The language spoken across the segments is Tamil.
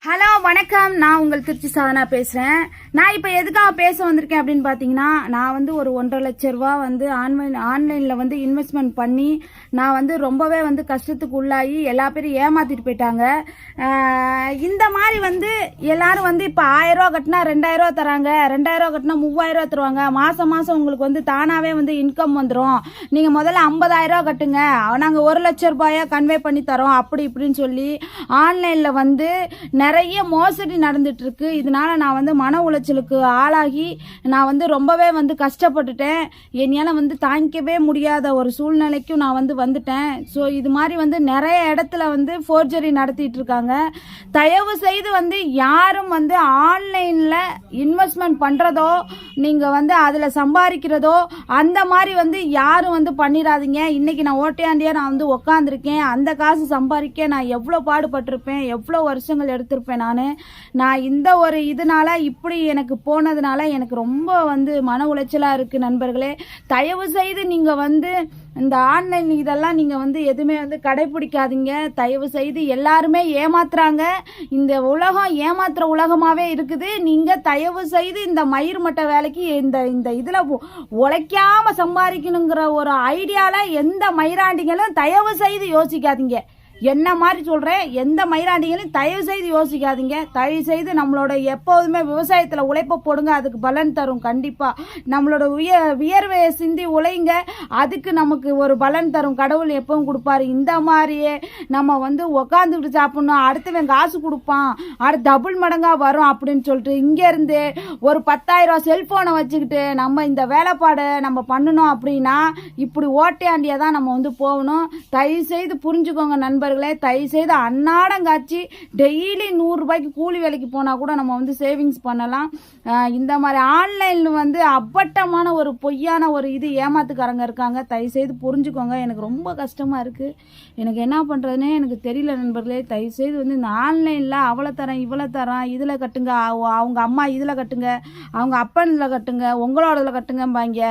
Hello, வணக்கம். நான் உங்கள் திருச்சி சாதனா பேசுகிறேன் நான் இப்போ எதுக்காக பேச வந்திருக்கேன் அப்படின்னு பார்த்தீங்கன்னா நான் வந்து ஒரு ஒன்றரை லட்ச ரூபா வந்து ஆன்லைன் ஆன்லைனில் வந்து இன்வெஸ்ட்மெண்ட் பண்ணி நான் வந்து ரொம்பவே வந்து கஷ்டத்துக்கு உள்ளாகி எல்லா பேரும் ஏமாத்திட்டு போயிட்டாங்க. இந்த மாதிரி வந்து எல்லாரும் வந்து இப்போ ஆயிரம் ரூபா கட்டினா ரெண்டாயிரம் ரூபா தராங்க. ரெண்டாயிரம் ரூபா கட்டினா மூவாயிரம் ரூபா தருவாங்க. மாதம் மாதம் உங்களுக்கு வந்து தானாகவே வந்து இன்கம் வந்துடும் நீங்கள் முதல்ல ஐம்பதாயிரம் ரூபா கட்டுங்க. நாங்கள் ஒரு லட்ச ரூபாயா கன்வே பண்ணி தரோம். அப்படி இப்படின்னு சொல்லி ஆன்லைனில் வந்து நிறைய மோசடி நடந்துட்டு இருக்கு இதனால நான் வந்து மன உளைச்சலுக்கு ஆளாகி நான் வந்து ரொம்பவே வந்து கஷ்டப்பட்டுட்டேன். என்னால் வந்து தாங்கிக்கவே முடியாத ஒரு சூழ்நிலைக்கும் நான் வந்து வந்துட்டேன். ஸோ இது மாதிரி வந்து நிறைய இடத்துல வந்து ஃபோர்ஜரி நடத்திட்டு இருக்காங்க. தயவு செய்து வந்து யாரும் வந்து ஆன்லைனில் இன்வெஸ்ட்மெண்ட் பண்ணுறதோ நீங்கள் வந்து அதில் சம்பாதிக்கிறதோ அந்த மாதிரி வந்து யாரும் வந்து பண்ணிடாதீங்க. இன்னைக்கு நான் ஓட்டையாண்டியா நான் வந்து உக்காந்துருக்கேன். அந்த காசு சம்பாதிக்க நான் எவ்வளோ பாடுபட்டிருப்பேன் எவ்வளோ வருஷங்கள் எடுத்திருப்பேன் நான். நான் இந்த ஒரு இதனால இப்படி எனக்கு போனதுனால எனக்கு ரொம்ப வந்து மன உளைச்சலாக இருக்குது நண்பர்களே. தயவு செய்து நீங்கள் வந்து இந்த ஆன்லைன் இதெல்லாம் நீங்கள் வந்து எதுவுமே வந்து கடைபிடிக்காதீங்க தயவு செய்து எல்லாருமே ஏமாத்துறாங்க. இந்த உலகம் ஏமாத்துற உலகமாகவே இருக்குது. நீங்கள் தயவு செய்து இந்த மயிர் மட்ட வேலைக்கு இந்த இந்த இதில் உழைக்காமல் சம்பாதிக்கணுங்கிற ஒரு ஐடியாவில் எந்த மயிராண்டிகளும் தயவு செய்து யோசிக்காதீங்க. என்ன மாதிரி சொல்கிறேன் எந்த மைராண்டிகளையும் தயவு செய்து யோசிக்காதீங்க. தயவு செய்து நம்மளோட எப்போதுமே விவசாயத்தில் உழைப்ப போடுங்க. அதுக்கு பலன் தரும் கண்டிப்பாக நம்மளோட உய வியர்வையை சிந்தி உழைங்க. அதுக்கு நமக்கு ஒரு பலன் தரும். கடவுள் எப்பவும் கொடுப்பாரு. இந்த மாதிரியே நம்ம வந்து உக்காந்துக்கிட்டு சாப்பிட்ணும். அடுத்தவன் காசு கொடுப்பான். அடுத்து டபுள் மடங்காக வரும் அப்படின்னு சொல்லிட்டு இங்கேருந்து ஒரு பத்தாயிரம் செல்ஃபோனை வச்சுக்கிட்டு நம்ம இந்த வேலைப்பாடை நம்ம பண்ணணும் அப்படின்னா இப்படி ஓட்டையாண்டியாக தான் நம்ம வந்து போகணும். தயவு செய்து புரிஞ்சுக்கோங்க நண்பர் நண்பர்களே தயவு செய்து அன்னாடம் காய்ச்சி டெய்லி நூறுரூபாய்க்கு கூலி வேலைக்கு போனால் கூட நம்ம வந்து சேவிங்ஸ் பண்ணலாம். இந்த மாதிரி ஆன்லைனில் வந்து அப்பட்டமான ஒரு பொய்யான ஒரு இது ஏமாத்துக்காரங்க இருக்காங்க. தயவு செய்து புரிஞ்சுக்கோங்க எனக்கு ரொம்ப கஷ்டமாக இருக்குது எனக்கு என்ன பண்ணுறதுனே எனக்கு தெரியல நண்பர்களே. தயவு செய்து வந்து இந்த ஆன்லைனில் அவ்வளோ தரேன் இவ்வளோ தரேன் இதில் கட்டுங்க அவங்க அம்மா இதில் கட்டுங்க அவங்க அப்பன் இதில் கட்டுங்க உங்களோட இதில் கட்டுங்கம்பாங்க.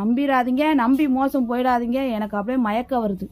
நம்பிடாதீங்க நம்பி மோசம் போயிடாதீங்க. எனக்கு அப்படியே மயக்கம் வருது.